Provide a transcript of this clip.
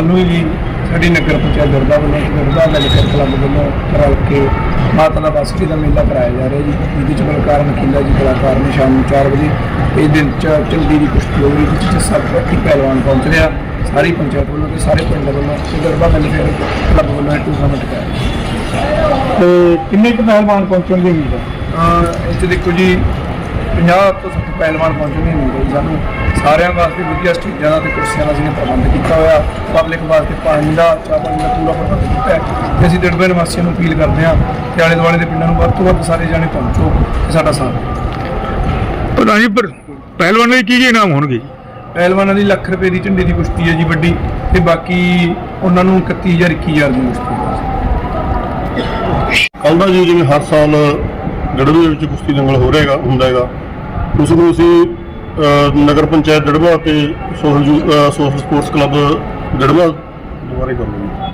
ਕੱਲ ਨੂੰ ਵੀ ਸਾਡੀ ਨਗਰ ਪੰਚਾਇਤ ਦਰਦਾ ਵੱਲੋਂ ਦਰਦਾ ਮੈਡੀਕਲ ਕਲੱਬ ਵੱਲੋਂ ਰਲ ਕੇ ਮਾਤਾ ਦਾ ਬਾਸਕੀ ਦਾ ਮੇਲਾ ਕਰਾਇਆ ਜਾ ਰਿਹਾ ਜੀ ਜਿਹਦੇ ਚ ਬਲਕਾਰ ਨਕੀਲਾ ਜੀ ਕਲਾਕਾਰ ਨੇ ਸ਼ਾਮ ਨੂੰ 4 ਵਜੇ ਇਹ ਦਿਨ ਚ ਚੰਡੀ ਦੀ ਕੁਸ਼ਤੀ ਹੋ ਰਹੀ ਜਿਸ ਚ ਸਭ ਤੋਂ ਪਹਿਲਵਾਨ ਪਹੁੰਚ ਰਿਹਾ ਸਾਰੀ ਪੰਚਾਇਤ ਵੱਲੋਂ ਤੇ ਸਾਰੇ ਪਿੰਡ ਵੱਲੋਂ ਦਰਦਾ ਮੈਡੀਕਲ ਕਲੱਬ ਵੱਲੋਂ ਇਹ ਟੂਰਨਾਮੈਂਟ ਕਰਾਇਆ ਤੇ ਕਿੰਨੇ ਕੁ ਪਹਿਲਵਾਨ ਪਹੁੰਚਣ ਦੀ ਉਮੀਦ ਹੈ? ਇਹ 'ਚ ਦੇਖੋ ਜੀ 50 ਤੋਂ 60 ਪਹਿਲਵਾਨ ਪਹੁੰਚਣੇ ਨਹੀਂ ਜੀ ਸਾਨੂੰ। ਸਾਰਿਆਂ ਵਾਸਤੇ ਵਧੀਆ ਸਟੇਜਾਂ ਦਾ ਤੇ ਕੁਰਸੀਆਂ ਦਾ ਅਸੀਂ ਪ੍ਰਬੰਧ ਕੀਤਾ ਹੋਇਆ। ਪਬਲਿਕ ਵਾਸਤੇ ਪਾਣੀ ਦਾ ਚਾਹ ਪਾਣੀ ਦਾ ਪੂਰਾ ਪ੍ਰਬੰਧ ਕੀਤਾ ਹੈ। ਤੇ ਅਸੀਂ ਦਿੜਬੇ ਨਿਵਾਸੀਆਂ ਨੂੰ ਅਪੀਲ ਕਰਦੇ ਹਾਂ ਕਿ ਆਲੇ ਦੁਆਲੇ ਦੇ ਪਿੰਡਾਂ ਨੂੰ ਵੱਧ ਤੋਂ ਵੱਧ ਸਾਰੇ ਜਾਣੇ ਪਹੁੰਚੋ ਤੇ ਸਾਡਾ ਸਾਥ ਦਿਓ। ਜੀ ਪਰ ਪਹਿਲਵਾਨਾਂ ਦੇ ਕੀ ਕੀ ਇਨਾਮ ਹੋਣਗੇ ਪਹਿਲਵਾਨਾਂ ਦੀ ਲੱਖ ਰੁਪਏ ਦੀ ਝੰਡੇ ਦੀ ਕੁਸ਼ਤੀ ਹੈ ਜੀ ਵੱਡੀ ਤੇ ਬਾਕੀ ਉਹਨਾਂ ਨੂੰ 31000 21000 ਦੀ ਕੁਸ਼ਤੀ ਹੈ ਕੱਲ੍ਹ ਦਾ ਜੀ ਜਿਵੇਂ ਹਰ ਸਾਲ ਗੜਬੇ ਵਿੱਚ ਕੁਸ਼ਤੀ ਦੰਗਲ ਹੋ ਰਿਹਾਗਾ, ਹੁੰਦਾ ਹੈਗਾ। ਉਸ ਨੂੰ ਅਸੀਂ ਨਗਰ ਪੰਚਾਇਤ ਗੜਬਾ ਤੇ ਸੋਸ਼ਲ ਜੂ- ਸੋਸ਼ਲ ਸਪੋਰਟਸ ਕਲੱਬ ਗੜਬਾ ਦੁਆਰੇ ਕਰ ਲਵਾਂਗੇ